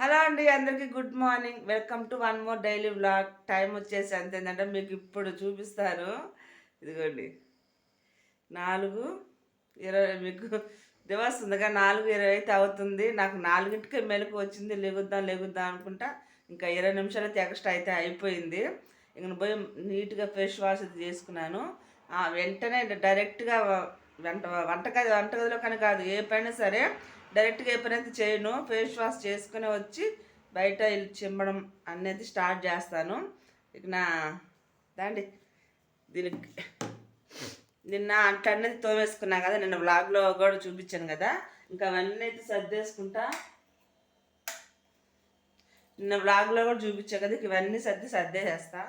Hello అండి అందరికీ good morning. Welcome to one more daily vlog. Time వచ్చేసి అంతేందంటే ఏంటంటే మీకు ఇప్పుడు చూపిస్తాను ఇదిగోండి. నాలుగు ఇరవై మీకు దివస్ ఉందిగా నాలుగు ఇరవై అయితే అవుతుంది. నాకు నాలుగింటికి మెలకు వచ్చింది. లెగుద్దాం లెగుద్దాం అనుకుంటా. ఇంకా ఇరవై నిమిషాలు అయితే ఎక్స్ట్రా అయితే అయిపోయింది. ఇంక పోయి నీట్గా ఫ్రెష్ వాష్ అది చేసుకున్నాను. వెంటనే డైరెక్ట్గా వంట వంటగది వంటగదిలో కానీ కాదు ఏ పైన సరే డైరెక్ట్గా ఎప్పుడైతే చేయను ఫేస్ వాష్ చేసుకుని వచ్చి బయట చిమ్మడం అనేది స్టార్ట్ చేస్తాను. ఇక నా దాండి దీనికి నిన్న అంట అనేది తోమేసుకున్నా కదా నిన్న వ్లాగ్లో కూడా చూపించాను కదా ఇంకా అవన్నీ అయితే సర్దేసుకుంటా. నిన్న వ్లాగ్లో కూడా చూపించా కదా ఇక ఇవన్నీ సర్ది సర్దేసేస్తా.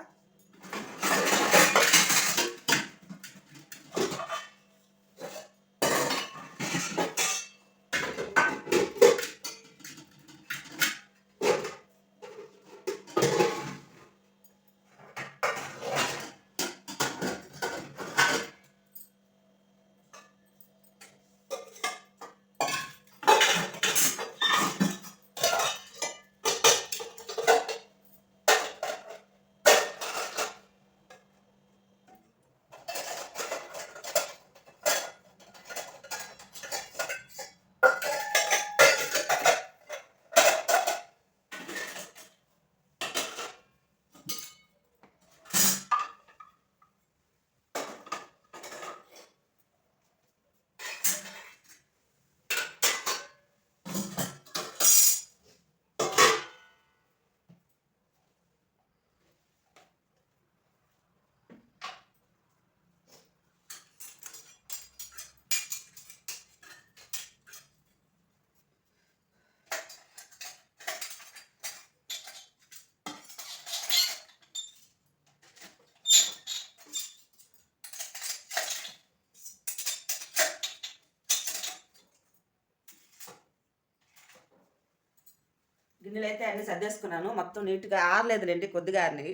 గిన్నెలు అయితే అన్ని సర్దేసుకున్నాను. మొత్తం నీట్గా ఆరలేదులేండి కొద్దిగా ఆరినాయి.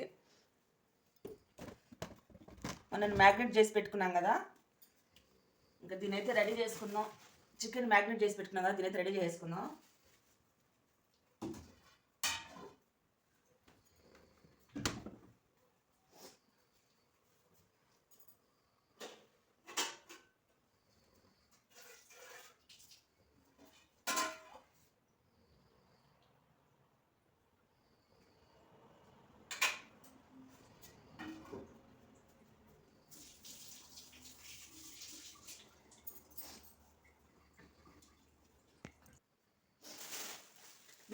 మనం మ్యాగ్నెట్ చేసి పెట్టుకున్నాం కదా. ఇంకా దీనైతే రెడీ చేసుకుందాం చికెన్ మ్యాగ్నెట్ చేసి పెట్టుకున్నాం కదా దీనైతే రెడీ చేసుకుందాం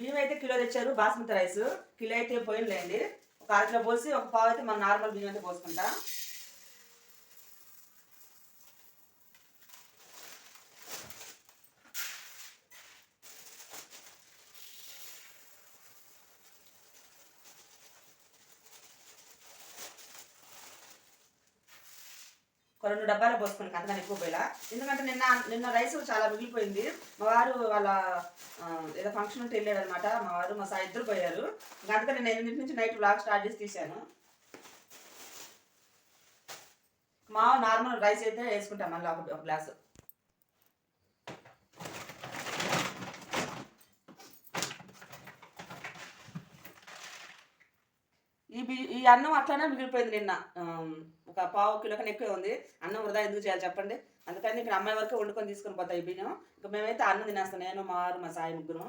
బియ్యం కిలో తెచ్చారు బాస్మతి రైస్. కిలో అయితే పోయిందండి ఒక అర కిలో పోసి ఒక పావు అయితే మన నార్మల్ బియ్యం అయితే పోసుకుంటాం. ఒక రెండు డబ్బాలు పోసుకుని అంతగా ఎక్కువ పోయిలా. ఎందుకంటే నిన్న నిన్న రైస్ చాలా మిగిలిపోయింది. మా వారు వాళ్ళ ఏదో ఫంక్షన్ ఉంటే వెళ్ళాడు అనమాట మా వారు మా సార్ ఇద్దరు పోయారు. ఇంకా అందుకని నేను ఎనిమిది నుంచి నైట్ బ్లాగ్ స్టార్ట్ చేసి తీశాను. మా నార్మల్ రైస్ అయితే వేసుకుంటాం మళ్ళీ ఒక గ్లాసు. ఈ అన్నం అట్లానే మిగిలిపోయింది నిన్న. ఒక పావు కిలో కన్నా ఎక్కువ ఉంది. అన్నం వృధా ఎందుకు చేయాలి చెప్పండి. అందుకని ఇక్కడ అమ్మాయి వరకు వండుకొని తీసుకొని పోతాయి ఈ బియ్యం. ఇంకా మేమైతే అన్నం తినేస్తాం. నేను మారు మా సాయి ముగ్గురు.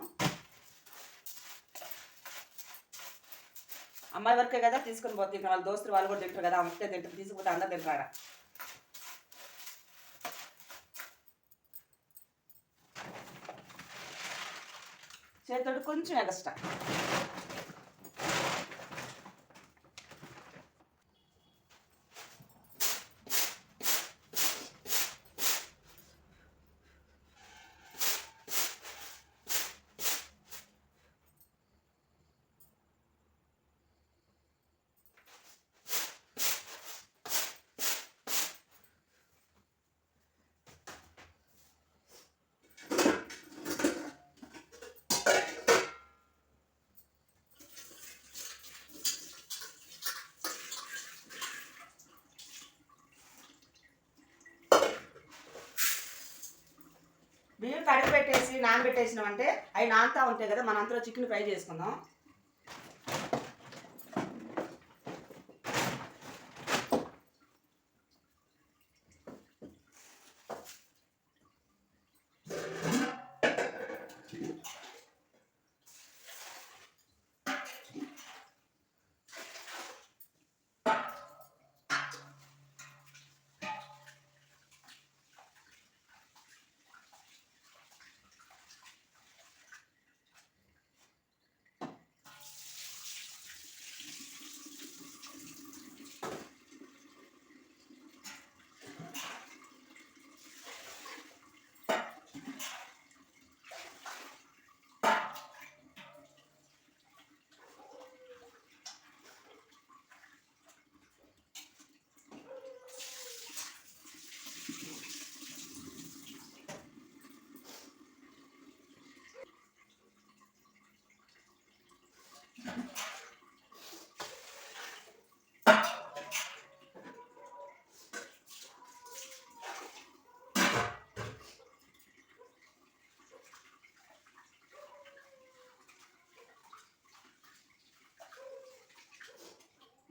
అమ్మాయి వరకే కదా తీసుకొని పోతే. ఇక్కడ వాళ్ళ దోస్తులు వాళ్ళు కూడా తింటారు కదా. అమ్మకే తింటారు తీసుకుపోతే అందరు తింటారా చేతుడు కొంచెం ఎగస్ట్రా. నానబెట్టేసినామంటే అవి నానుతా ఉంటాయి కదా మన అంతలో చికెన్ ఫ్రై చేసుకుందాం.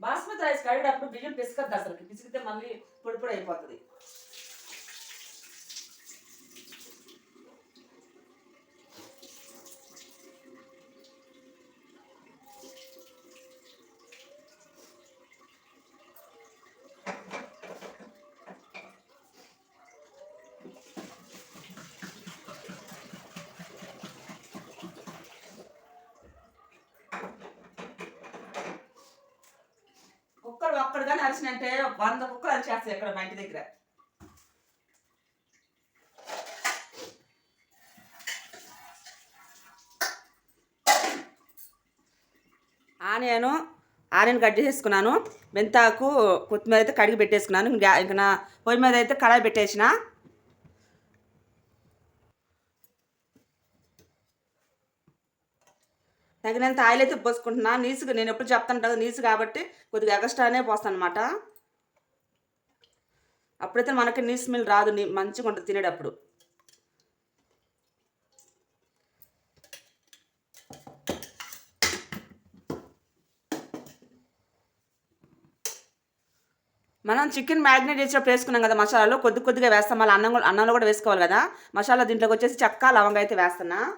బాస్మతి రైస్ కడిగేటప్పుడు బియ్యం పిసుకద్దు అసలు పిసికితే మళ్ళీ పొడి పొడి అయిపోతుంది కుక్కలు ఒక్కడు కానీ అరిచినంటే వంద కుక్కలు అరిచేస్తాయి ఇక్కడ మా ఇంటి దగ్గర. ఆనియను ఆనియన్ కట్ చేసుకున్నాను మెంతాకు కొత్తిమీర అయితే కడిగి పెట్టేసుకున్నాను. ఇంకా ఇంకా నా పొయ్యి మీద అయితే కడాయి పెట్టేసిన. తగినంత ఆయిల్ అయితే పోసుకుంటున్నా. నీసుగా నేను ఎప్పుడు చెప్తాను నీసు కాబట్టి కొద్దిగా ఎగస్ట్రానే పోస్తాను అనమాట అప్పుడైతే మనకి నీ స్మెల్ రాదు. నీ మంచిగా ఉంటుంది తినేటప్పుడు. మనం చికెన్ మ్యారినేట్ చేసేటప్పుడు వేసుకున్నాం కదా మసాలాలో కొద్ది కొద్దిగా వేస్తాం. మళ్ళీ అన్నం కూడా- అన్నంలో కూడా వేసుకోవాలి కదా. మసాలా దీంట్లోకి వచ్చేసి చక్కా లవంగా అయితే వేస్తున్నా.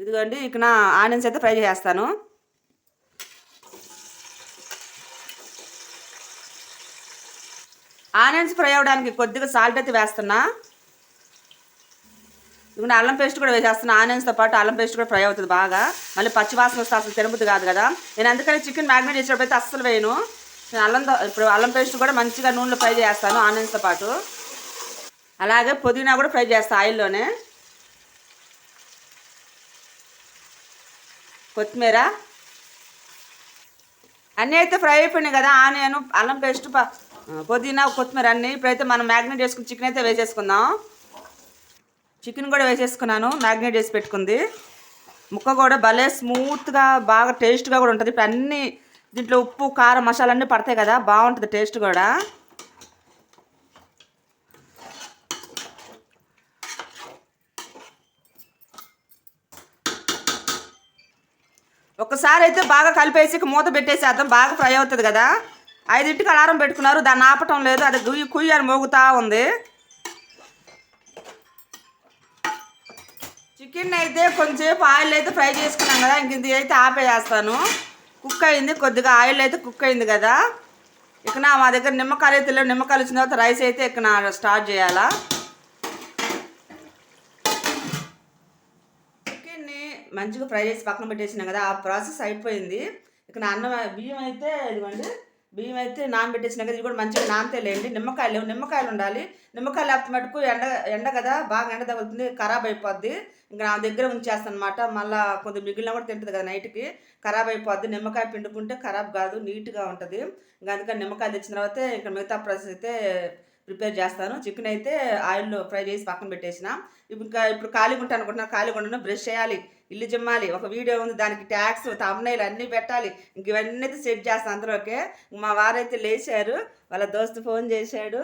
ఇదిగోండి ఇక నా ఆనియన్స్ అయితే ఫ్రై చేస్తాను ఆనియన్స్ ఫ్రై అవ్వడానికి కొద్దిగా సాల్ట్ అయితే వేస్తున్నా. ఇదిగోండి అల్లం పేస్ట్ కూడా వేసేస్తున్నా. ఆనియన్స్తో పాటు అల్లం పేస్ట్ కూడా ఫ్రై అవుతుంది బాగా. మళ్ళీ పచ్చి వాసన వస్తే అసలు తినబుద్ది కాదు కదా. నేను అందుకని చికెన్ మ్యాగ్నేట్ చేసేటప్పుడు అయితే అస్సలు వేయను. నేను అల్లంతో ఇప్పుడు అల్లం పేస్ట్ కూడా మంచిగా నూనెలో ఫ్రై చేస్తాను ఆనియన్స్తో పాటు. అలాగే పుదీనా కూడా ఫ్రై చేస్తాను ఆయిల్లోనే. కొత్తిమీర. అన్నీ అయితే ఫ్రై అయిపోయినాయి కదా ఆనియన్ అల్లం పేస్ట్ పుదీనా కొత్తిమీర అన్నీ ఇప్పుడైతే మనం మ్యాగ్నేట్ చేసుకుని చికెన్ అయితే వేసేసుకుందాం. చికెన్ కూడా వేసేసుకున్నాను మ్యాగ్నేట్ చేసి పెట్టుకుంది. ముక్క కూడా భలే స్మూత్గా బాగా టేస్ట్గా కూడా ఉంటుంది. ఇప్పుడు అన్నీ దీంట్లో ఉప్పు కారం మసాలా అన్నీ పడతాయి కదా బాగుంటుంది టేస్ట్ కూడా. ఒకసారి అయితే బాగా కలిపేసి మూత పెట్టేసేద్దాం. బాగా ఫ్రై అవుతుంది కదా. ఐదింటికి అలారం పెట్టుకున్నారు. దాన్ని ఆపటం లేదు. అది గుయ్యి కుయ్యి అని మోగుతా ఉంది. చికెన్ అయితే కొంచెంసేపు ఆయిల్ అయితే ఫ్రై చేసుకున్నాం కదా. ఇంక ఇది అయితే ఆపేసేస్తాను. కుక్ అయింది. కొద్దిగా ఆయిల్ అయితే కుక్ అయింది కదా. ఇక నా మా దగ్గర నిమ్మకాయలు అయితే నిమ్మకాయలు వచ్చిన తర్వాత రైస్ అయితే ఇక నా స్టార్ట్ చేయాలా చికెన్ని మంచిగా ఫ్రై చేసి పక్కన పెట్టేసినాం కదా ఆ ప్రాసెస్ అయిపోయింది. ఇక అన్నం బియ్యం అయితే ఇదిగోండి బియ్యం అయితే నానబెట్టేసినా కదా ఇది కూడా మంచిగా నానతేలేండి. నిమ్మకాయలు లేవు నిమ్మకాయలు ఉండాలి. నిమ్మకాయలు లేకపోతే మటుకు ఎండ ఎండ కదా బాగా ఎండ తగులుతుంది ఖరాబ్ అయిపోద్ది. ఇంకా నా దగ్గర ఉంచేస్తాను అనమాట మళ్ళీ కొంచెం మిగిలిన కూడా తింటుంది కదా నైట్కి ఖరాబ్ అయిపోద్ది. నిమ్మకాయ పిండుకుంటే ఖరాబ్ కాదు నీట్గా ఉంటుంది. ఇంకా అందుకని నిమ్మకాయ తెచ్చిన తర్వాత ఇంకా మిగతా ప్రాసెస్ అయితే ప్రిపేర్ చేస్తాను. చికెన్ అయితే ఆయిల్లో ఫ్రై చేసి పక్కన పెట్టేసిన. ఇంకా ఇప్పుడు ఖాళీగా ఉంటాను అనుకుంటున్నాను ఖాళీగా ఉండను బ్రష్ చేయాలి ఇల్లు జిమ్మాలి ఒక వీడియో ఉంది దానికి ట్యాక్స్ తమ్నైలు అన్నీ పెట్టాలి. ఇంక ఇవన్నీ సెట్ చేస్తాను అందులోకే. మా వారైతే లేచారు వాళ్ళ దోస్తు ఫోన్ చేశాడు.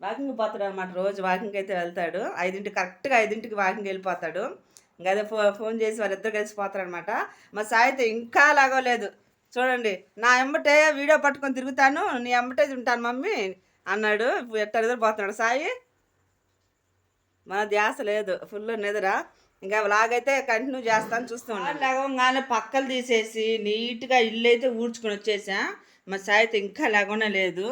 వాకింగ్ పోతాడు అనమాట రోజు వాకింగ్ అయితే వెళ్తాడు. ఐదింటికి కరెక్ట్గా ఐదింటికి వాకింగ్ వెళ్ళిపోతాడు. ఇంకా అదే ఫో ఫోన్ చేసి వాళ్ళిద్దరు కలిసి పోతారనమాట మా సాయితే ఇంకా లాగోలేదు చూడండి నా ఎంబటే వీడియో పట్టుకొని తిరుగుతాను నీ ఎంబటే ఉంటాను మమ్మీ అన్నాడు. ఎట్ట పోతున్నాడు సాయి? మన ధ్యాస లేదు ఫుల్ నిద్ర. ఇంకా లాగైతే కంటిన్యూ చేస్తాను చూస్తూ ఉన్నాను లేవగానే పక్కలు తీసేసి నీట్గా ఇల్లు అయితే ఊడ్చుకొని వచ్చేసా. మా సాయి అయితే ఇంకా లేకుండా లేదు.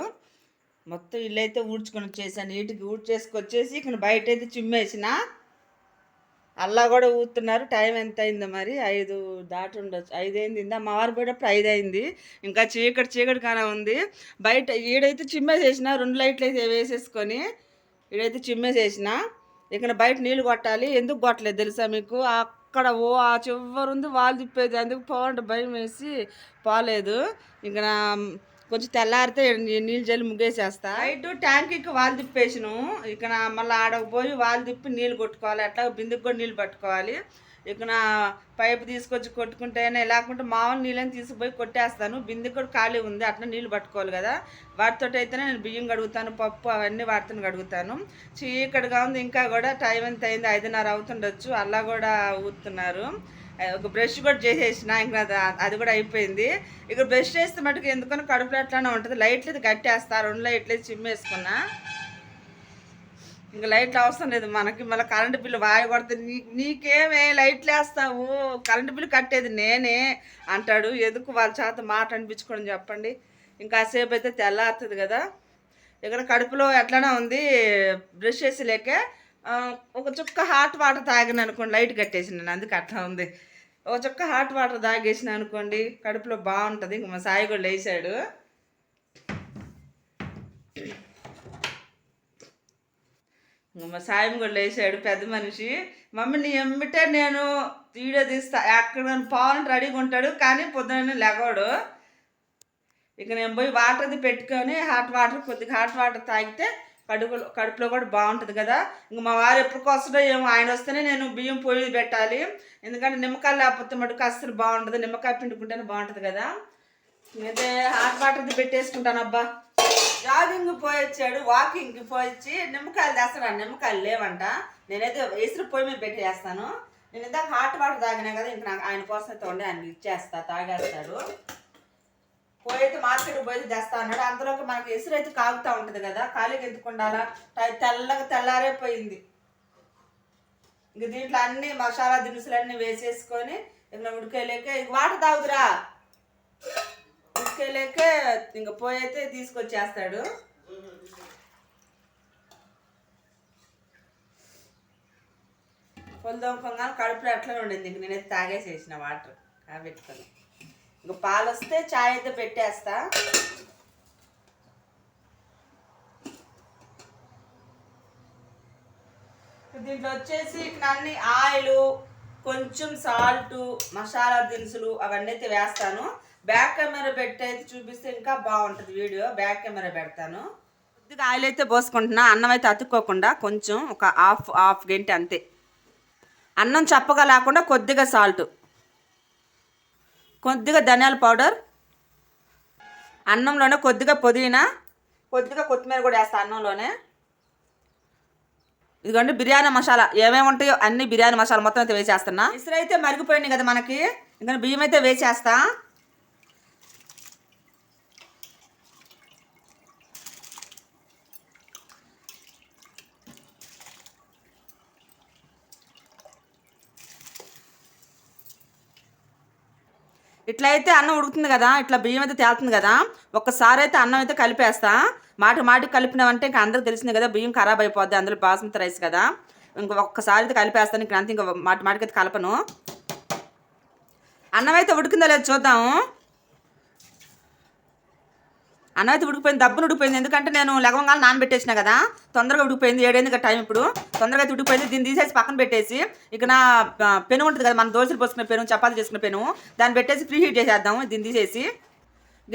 మొత్తం ఇల్లు అయితే ఊడ్చుకొని వచ్చేసా. నీట్గా ఊడ్చేసుకొచ్చేసి ఇక్కడ బయట అయితే చిమ్మేసిన. అల్లా కూడా ఊతున్నారు. టైం ఎంత అయిందో మరి? ఐదు దాటి ఉండొచ్చు ఐదు అయింది ఇందా మా వారు పోయేటప్పుడు ఐదు అయింది ఇంకా చీకటి చీకటి కానే ఉంది. బయట ఈడైతే చిమ్మేసేసిన. రెండు లైట్లు అయితే వేసేసుకొని ఈడైతే చిమ్మేసేసిన. ఇక్కడ బయట నీళ్ళు కొట్టాలి. ఎందుకు కొట్టలేదు తెలుసా మీకు? అక్కడ ఓ ఆ చివరి ఉంది వాళ్ళు తిప్పేది. అందుకు పోవంటే భయం వేసి పోలేదు. ఇంకా కొంచెం తెల్లారితే నీళ్ళు జల్లి ముగ్గేసేస్తా. నైట్ ట్యాంకీకి వాళ్ళు తిప్పేసినాం. ఇక్కడ మళ్ళీ ఆడకపోయి వాళ్ళు తిప్పి నీళ్ళు కొట్టుకోవాలి. అట్లా బిందుకు కూడా నీళ్ళు పట్టుకోవాలి. ఇక నా పైపు తీసుకొచ్చి కొట్టుకుంటేనే లేకుంటే మామూలు నీళ్ళని తీసుకుపోయి కొట్టేస్తాను. బిందె కూడా ఖాళీ ఉంది అట్లా నీళ్ళు పట్టుకోవాలి కదా. వాటితో అయితేనే నేను బియ్యం కడుగుతాను పప్పు అవన్నీ వాటితో కడుగుతాను. చీకటిగా ఉంది ఇంకా కూడా టైం ఎంత అయింది ఐదున్నర అవుతుండొచ్చు అలా కూడా ఊతున్నారు. ఒక బ్రష్ కూడా చేసేసిన ఇంకా అది- అది కూడా అయిపోయింది. ఇక బ్రష్ చేస్తే మటుకు ఎందుకని కడుపులో అట్లానే ఉంటుంది. లైట్లు అయితే కట్టేస్తా రెండు లైట్లు చిమ్మేసుకున్నా. ఇంకా లైట్లు అవసరం లేదు మనకి మళ్ళీ కరెంటు బిల్లు వాయి కొడుతుంది నీ నీకేమే లైట్లు వేస్తావు. కరెంటు బిల్లు కట్టేది నేనే అంటాడు. ఎందుకు వాళ్ళ చేత మాట అనిపించుకోవడం చెప్పండి. ఇంకా సేపు అయితే తెల్లారుతుంది కదా. ఇక్కడ కడుపులో ఎట్లనే ఉంది బ్రష్ చేసి లేక ఒక చుక్క హాట్ వాటర్ తాగిన అనుకోండి లైట్ కట్టేసిన అందుకు అట్లా ఉంది. ఒక చుక్క హాట్ వాటర్ తాగేసిన అనుకోండి కడుపులో బాగుంటుంది. ఇంక మా సాయి కూడా లేచాడు ఇంక మా సాయం కూడా లేచాడు పెద్ద మనిషి. మమ్మీ నీ ఎమ్మిటే నేను వీడియో తీస్తా. ఎక్కడ పావులు రెడీగా ఉంటాడు కానీ పొద్దున లెగవాడు ఇక నేను పోయి వాటర్ అది పెట్టుకొని హాట్ వాటర్ కొద్దిగా హాట్ వాటర్ తాగితే కడుపులో కడుపులో కూడా బాగుంటుంది కదా. ఇంక మా వారు ఎప్పుడు వస్తాడో ఏమో ఆయన వస్తేనే నేను బియ్యం పొయ్యి పెట్టాలి. ఎందుకంటే నిమ్మకాయలు లేకపోతే మటుకు అస్సలు బాగుంటుంది నిమ్మకాయ పిండుకుంటేనే బాగుంటుంది కదా. అయితే హాట్ వాటర్ది పెట్టేసుకుంటాను అబ్బా. జాగింగ్ పోయి వాకింగ్ వాకింగ్కి పోయి నిమ్మకాయలు తెస్తాడు నిమ్మకాయలు లేవంట. నేనైతే ఇసురు పొయ్యి మీద పెట్టేస్తాను నేను ఇందాక హాట్ వాటర్ తాగినా కదా ఇంక నాకు ఆయన కోసం అయితే ఉండి ఆయన ఇచ్చేస్తా తాగేస్తాడు. పోయితే మార్కెట్ పోయి తెస్తా అన్నాడు. అందులోకి మనకి ఇసురు అయితే కాగుతూ ఉంటుంది కదా ఖాళీగా ఎందుకు ఉండాలా? తెల్లగా తెల్లారే పోయింది. ఇంక దీంట్లో అన్ని మసాలా దినుసులు వేసేసుకొని ఇంకా ఉడికేలేక ఇంక వాటర్ తాగుదురా. ఉక్కేలేక ఇంక పోయి అయితే తీసుకొచ్చేస్తాడు పొందొంకంగా కడుపులో అట్లనే ఉండింది ఇంక నేనైతే తాగేసేసిన వాటర్ కాబెట్టుకొని ఇంక పాలు వస్తే చాయ్ అయితే పెట్టేస్తా. దీంట్లో వచ్చేసి ఇక్కడ అన్ని ఆయిల్ కొంచెం సాల్ట్ మసాలా దినుసులు అవన్నీ అయితే వేస్తాను. బ్యాక్ కెమెరా పెట్టి అయితే చూపిస్తే ఇంకా బాగుంటుంది వీడియో. బ్యాక్ కెమెరా పెడతాను. కొద్దిగా ఆయిల్ అయితే పోసుకుంటున్నా. అన్నం అయితే అతుక్కోకుండా కొంచెం ఒక హాఫ్ హాఫ్ గంట అంతే. అన్నం చప్పగా లేకుండా కొద్దిగా సాల్ట్. కొద్దిగా ధనియాల పౌడర్. అన్నంలోనే కొద్దిగా పుదీనా. కొద్దిగా కొత్తిమీర కూడా వేస్తా అన్నంలోనే. ఇదిగోండి బిర్యానీ మసాలా. ఏమేమి ఉంటాయో అన్ని బిర్యానీ మసాలా మొత్తం అయితే వేసేస్తున్నా. ఇసురు అయితే మరిగిపోయింది కదా మనకి. ఇంకా బియ్యం అయితే వేసేస్తా. ఇట్లా అయితే అన్నం ఉడుకుతుంది కదా ఇట్లా బియ్యం అయితే తేలుతుంది కదా ఒక్కసారి అయితే అన్నం అయితే కలిపేస్తా. మాట మాటికి కలిపినామంటే ఇంకా అందరికి తెలిసింది కదా బియ్యం ఖరాబ్ అయిపోద్ది అందులో బాస్మతి రైస్ కదా. ఇంక ఒక్కసారి అయితే కలిపేస్తాను ఇక్కడ అంతే ఇంకా మాట మాటికి అయితే కలపను. అన్నం అయితే ఉడికిందో లేదో చూద్దాము. అన్నం అయితే ఉడికిపోయింది దబ్బును ఉడికిపోయింది. ఎందుకంటే నేను లగవంగాలు నానబెట్టేసిన కదా తొందరగా ఉడికిపోయింది. ఏడైంది కదా టైం ఇప్పుడు? తొందరగా అయితే ఉడికిపోయింది. దీన్ని తీసేసి పక్కన పెట్టేసి ఇక నా పెను ఉంటుంది కదా మనం దోశలు పోసుకునే పెను చపాతీ చేసుకునే పెను దాన్ని పెట్టేసి ఫ్రీ హీట్ చేసేద్దాము దీన్ని తీసేసి.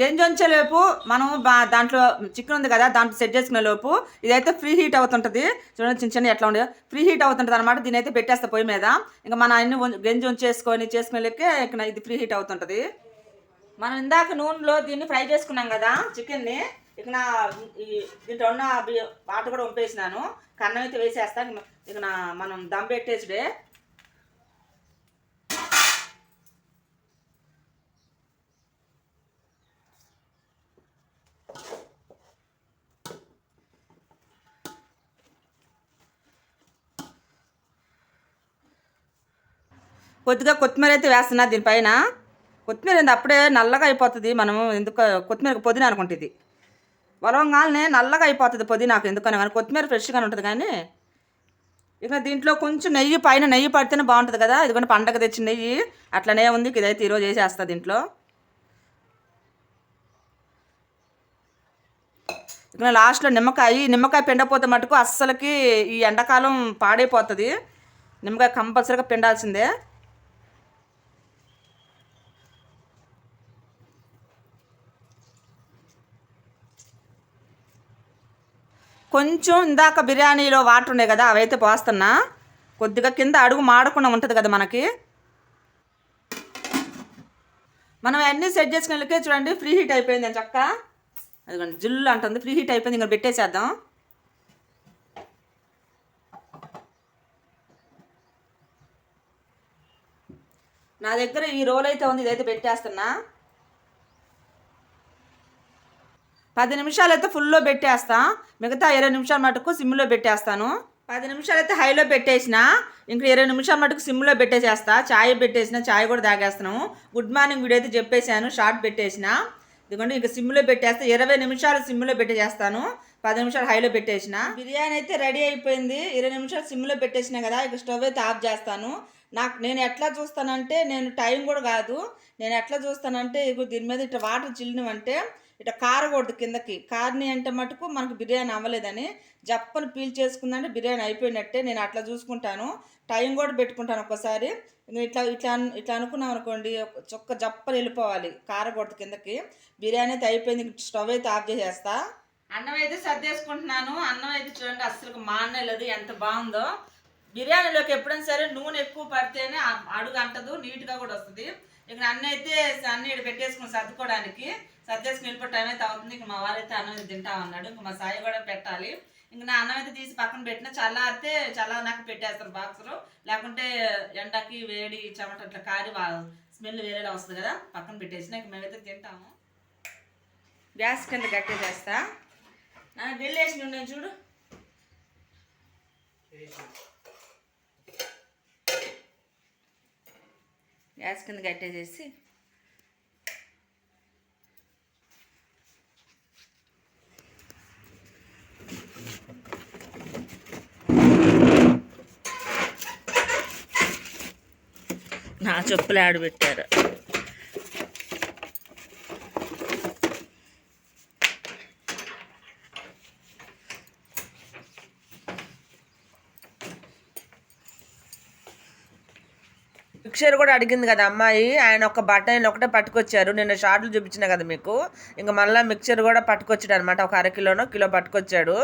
గెంజొంచేలోపు మనం దాంట్లో చికెన్ ఉంది కదా దాంట్లో సెట్ చేసుకునే లోపు ఇదైతే ఫ్రీ హీట్ అవుతుంటుంది. చూడండి చిన్న చిన్న ఎట్లా ఉండదు. ఫ్రీ హీట్ అవుతుంటుంది అనమాట దీని అయితే పెట్టేస్తా పొయ్యి మీద. ఇంకా మన అన్ని ఉం- గెంజి ఉంచేసుకొని చేసుకునే లెక్కే ఇక్కడ ఇది ఫ్రీ హీట్ అవుతుంటుంది. మనం ఇందాక నూనెలో దీన్ని ఫ్రై చేసుకున్నాం కదా చికెన్ని ఇక నా ఈ దీంట్లో ఉన్న పాట వాటర్ కూడా వంపేసినాను కన్నం అయితే వేసేస్తా ఇక నా మనం దమ్ పెట్టేసుడే కొద్దిగా కొత్తిమీర అయితే వేస్తున్నా దీనిపైన. కొత్తిమీర ఏంది? అప్పుడే నల్లగా అయిపోతుంది. మనం ఎందుకు కొత్తిమీర పుదీనా అనుకుంటుంది. వలవంగానే నల్లగా అయిపోతుంది పుదీనాకు ఎందుకని కానీ కొత్తిమీర ఫ్రెష్గానే ఉంటుంది కానీ ఇక దీంట్లో కొంచెం నెయ్యి పైన నెయ్యి పడితేనే బాగుంటుంది కదా. ఇదిగోండి పండగ తెచ్చిన నెయ్యి అట్లనే ఉంది. ఇదైతే ఈరోజు వేసేస్తా దీంట్లో. ఇక లాస్ట్లో నిమ్మకాయ నిమ్మకాయ పిండపోతే మటుకు అస్సలకి ఈ ఎండాకాలం పాడైపోతుంది. నిమ్మకాయ కంపల్సరీగా పిండాల్సిందే. కొంచెం ఇందాక బిర్యానీలో వాటర్ ఉన్నాయి కదా అవైతే పోస్తున్నా. కొద్దిగా కింద అడుగు మాడకుండా ఉంటుంది కదా మనకి. మనం అన్నీ సెట్ చేసుకునే చూడండి ఫ్రీ హీట్ అయిపోయింది అని చక్క. అదిగోండి జిల్లు అంటుంది ఫ్రీ హీట్ అయిపోయింది ఇంకా పెట్టేసేద్దాం. నా దగ్గర ఈ రోల్ అయితే ఉంది ఇదైతే పెట్టేస్తున్నా. పది నిమిషాలు అయితే ఫుల్లో పెట్టేస్తా. మిగతా ఇరవై నిమిషాల మటుకు సిమ్లో పెట్టేస్తాను. పది నిమిషాలు అయితే హైలో పెట్టేసిన ఇంకా ఇరవై నిమిషాల మటుకు సిమ్లో పెట్టేసేస్తా. చాయ్ పెట్టేసిన చాయ్ కూడా తాగేస్తున్నాము గుడ్ మార్నింగ్ వీడియో అయితే చెప్పేశాను షార్ట్ పెట్టేసిన. ఎందుకంటే ఇంకా సిమ్లో పెట్టేస్తే. ఇరవై నిమిషాలు సిమ్లో పెట్టేసేస్తాను. పది నిమిషాలు హైలో పెట్టేసిన. బిర్యానీ అయితే రెడీ అయిపోయింది. ఇరవై నిమిషాలు సిమ్లో పెట్టేసిన కదా ఇక స్టవ్ అయితే ఆఫ్ చేస్తాను. నాకు నేను ఎట్లా చూస్తానంటే నేను టైం కూడా కాదు. నేను ఎట్లా చూస్తానంటే ఇప్పుడు దీని మీద ఇట్లా వాటర్ చిల్లినవంటే ఇట్లా కారకూడదు కిందకి. కార్ని అంటే మటుకు మనకు బిర్యానీ అవ్వలేదని జప్పని పీల్ చేసుకుందంటే బిర్యానీ అయిపోయినట్టే నేను అట్లా చూసుకుంటాను. టైం కూడా పెట్టుకుంటాను ఒక్కసారి. ఇంక ఇట్లా ఇట్లా ఇట్లా అనుకున్నాం అనుకోండి చొక్క జప్పలు వెళ్ళిపోవాలి కారకూడదు కిందకి. బిర్యానీ అయితే అయిపోయింది స్టవ్ అయితే ఆఫ్ చేసేస్తా. అన్నం అయితే సర్దేసుకుంటున్నాను. అన్నం అయితే చూడండి అస్సలు మానలేదు ఎంత బాగుందో. బిర్యానీలోకి ఎప్పుడైనా సరే నూనె ఎక్కువ పడితేనే అడుగు అంటదు నీట్గా కూడా వస్తుంది. ఇక్కడ అన్నీ అయితే అన్ని ఇక్కడ పెట్టేసుకుని సర్దుకోవడానికి. సర్దేసుకుని వెళ్ళిపోయి టైం అయితే అవుతుంది? ఇంక మా వారైతే అన్నం అయితే తింటా ఉన్నాడు. ఇంక మా సాయి కూడా పెట్టాలి. ఇంక నా అన్నం అయితే తీసి పక్కన పెట్టిన చల్లారితే చల్లారినాక పెట్టేస్తారు బాక్స్లో లేకుంటే ఎండకి వేడి చెమట అట్లా కారి స్మెల్ వేరేలా వస్తుంది కదా పక్కన పెట్టేసిన ఇంక మేమైతే తింటాము. గ్యాస్ కింద కట్టేసేస్తా నా వెళ్ళేసి నేను చూడు. గ్యాస్ కింద కట్టేసేసి నా చెప్పులు ఆడబెట్టారు. మిక్చర్ కూడా అడిగింది కదా అమ్మాయి ఆయన ఒక బటన్ ఒకటే పట్టుకొచ్చారు. నేను షార్ట్లు చూపించిన కదా మీకు? ఇంకా మళ్ళీ మిక్చర్ కూడా పట్టుకొచ్చాడు అనమాట ఒక అర కిలోనో కిలో పట్టుకొచ్చాడు.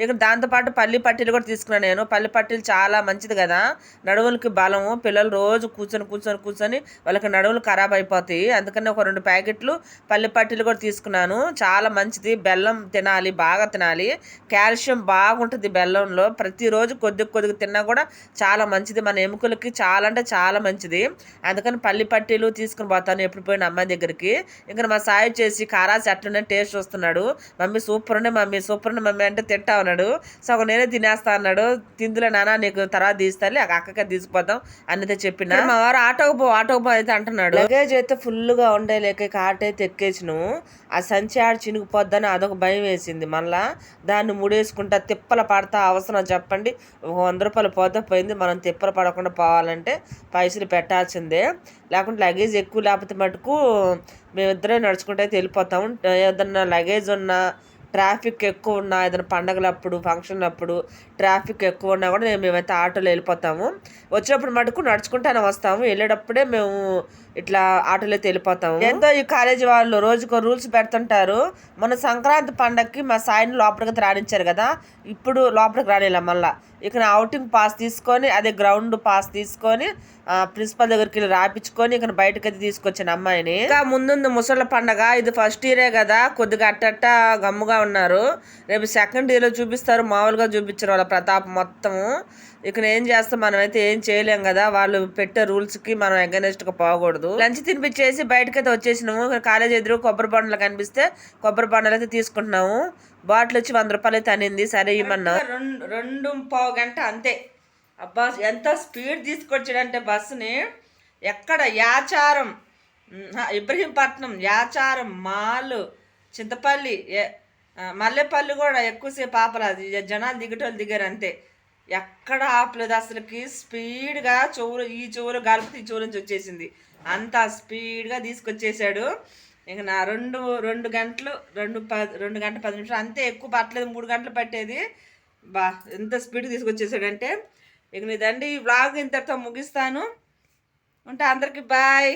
ఇక దాంతోపాటు పల్లి పట్టీలు కూడా తీసుకున్నాను నేను. పల్లి పట్టీలు చాలా మంచిది కదా. నడువులకి బలము పిల్లలు రోజు కూర్చొని కూర్చొని కూర్చొని వాళ్ళకి నడువులు ఖరాబ్ అయిపోతాయి. అందుకని ఒక రెండు ప్యాకెట్లు పల్లి పట్టీలు కూడా తీసుకున్నాను. చాలా మంచిది. బెల్లం తినాలి బాగా తినాలి. కాల్షియం బాగుంటుంది బెల్లంలో. ప్రతిరోజు కొద్ది కొద్దిగా తిన్నా కూడా చాలా మంచిది. మన ఎముకలకి చాలా అంటే చాలా మంచిది. అందుకని పల్లి పట్టీలు తీసుకుని పోతాను ఎప్పుడు పోయిన అమ్మాయి దగ్గరికి. ఇంకా మా సాయి చేసి కారాసి అట్లనే టేస్ట్ వస్తున్నాడు మమ్మీ సూపర్ ఉండే మమ్మీ సూపర్ ఉండే మమ్మీ అంటే తింటా ఉన్నాడు. సగం నేనే తినేస్తా అన్నాడు. తిందులే నాన్న నీకు తర్వాత తీస్తాలే అక్కకే తీసుకుపోతాం అన్నదే చెప్పిన. మా వారు ఆటోకు పో ఆటోకు పో అయితే అంటున్నాడు. లగేజ్ అయితే ఫుల్గా ఉండే లేక ఇక ఆటో అయితే ఎక్కేసిను. ఆ సంచి ఆడ చినిగిపోద్దని అదొక భయం వేసింది మళ్ళా. దాన్ని ముడేసుకుంటా తిప్పల పడతా అవసరం చెప్పండి. ఒక వంద రూపాయలు పోతే పోయింది. మనం తిప్పలు పడకుండా పోవాలంటే పైసలు పెట్టాల్సిందే. లేకుంటే లగేజ్ ఎక్కువ లేకపోతే మటుకు మేమిద్దరం నడుచుకుంటే అయితే వెళ్ళిపోతాం ఏదన్నా లగేజ్ ఉన్నా ట్రాఫిక్ ఎక్కువ ఉన్నా ఏదైనా పండగలప్పుడు ఫంక్షన్లప్పుడు ట్రాఫిక్ ఎక్కువ ఉన్నా కూడా మేము మేమైతే ఆటోలో వెళ్ళిపోతాము. వచ్చినప్పుడు మటుకు నడుచుకుంటానే వస్తాము. వెళ్ళేటప్పుడే మేము ఇట్లా ఆటోలో అయితే వెళ్ళిపోతాము ఎంతో ఈ కాలేజీ వాళ్ళు రోజుకో రూల్స్ పెడుతుంటారు. మన సంక్రాంతి పండగకి మా సాయిని లోపలికి రాణించారు కదా. ఇప్పుడు లోపలికి రానిలా మళ్ళీ. ఇక అవుటింగ్ పాస్ తీసుకొని అదే గ్రౌండ్ పాస్ తీసుకొని ప్రిన్సిపల్ దగ్గరికి వెళ్ళి రాపించుకొని ఇక్కడ బయటకు అయితే తీసుకొచ్చాను అమ్మాయిని. ఇంకా ముందుంది ముసళ్ళ పండగ. ఇది ఫస్ట్ ఇయరే కదా. కొద్దిగా అట్టట్ట గమ్ముగా ఉన్నారు. రేపు సెకండ్ ఇయర్లో చూపిస్తారు. మామూలుగా చూపించారు వాళ్ళ ప్రతాప్ మొత్తము. ఇక్కడ ఏం చేస్తాం మనం అయితే ఏం చేయలేం కదా. వాళ్ళు పెట్టే రూల్స్కి మనం అగెనెస్ట్గా పోకూడదు. లంచ్ తినిపించేసి బయటకైతే వచ్చేసినాము. కాలేజ్ ఎదురు కొబ్బరి బండలు కనిపిస్తే కొబ్బరి బండలు అయితే తీసుకుంటున్నాము. బాటిల్ వచ్చి వంద రూపాయలు అయితే సరే ఇమ్మన్నా. రెండు రెండు పావు గంట అంతే. అబ్బా ఎంత స్పీడ్ తీసుకొచ్చాడంటే బస్సుని. ఎక్కడ యాచారం ఇబ్రహీంపట్నం యాచారం మాలు చింతపల్లి మల్లెపల్లి కూడా ఎక్కువసేపు ఆపరాదు. ఇక జనాలు దిగటోళ్ళు దిగారు అంతే. ఎక్కడ ఆపలేదు అసలుకి. స్పీడ్గా చెవులు ఈ చెవులు కలిపితే ఈ చెవుల నుంచి వచ్చేసింది. అంత స్పీడ్గా తీసుకొచ్చేసాడు. ఇక నా రెండు రెండు గంటలు రెండు పది రెండు గంటల పది నిమిషాలు అంతే ఎక్కువ పట్టలేదు మూడు గంటలు పట్టేది. బా ఎంత స్పీడ్ తీసుకొచ్చేసాడంటే ఇక నీదండి ఈ వ్లాగ్ ఇంతటితో ముగిస్తాను. ఉంటే అందరికి బాయ్.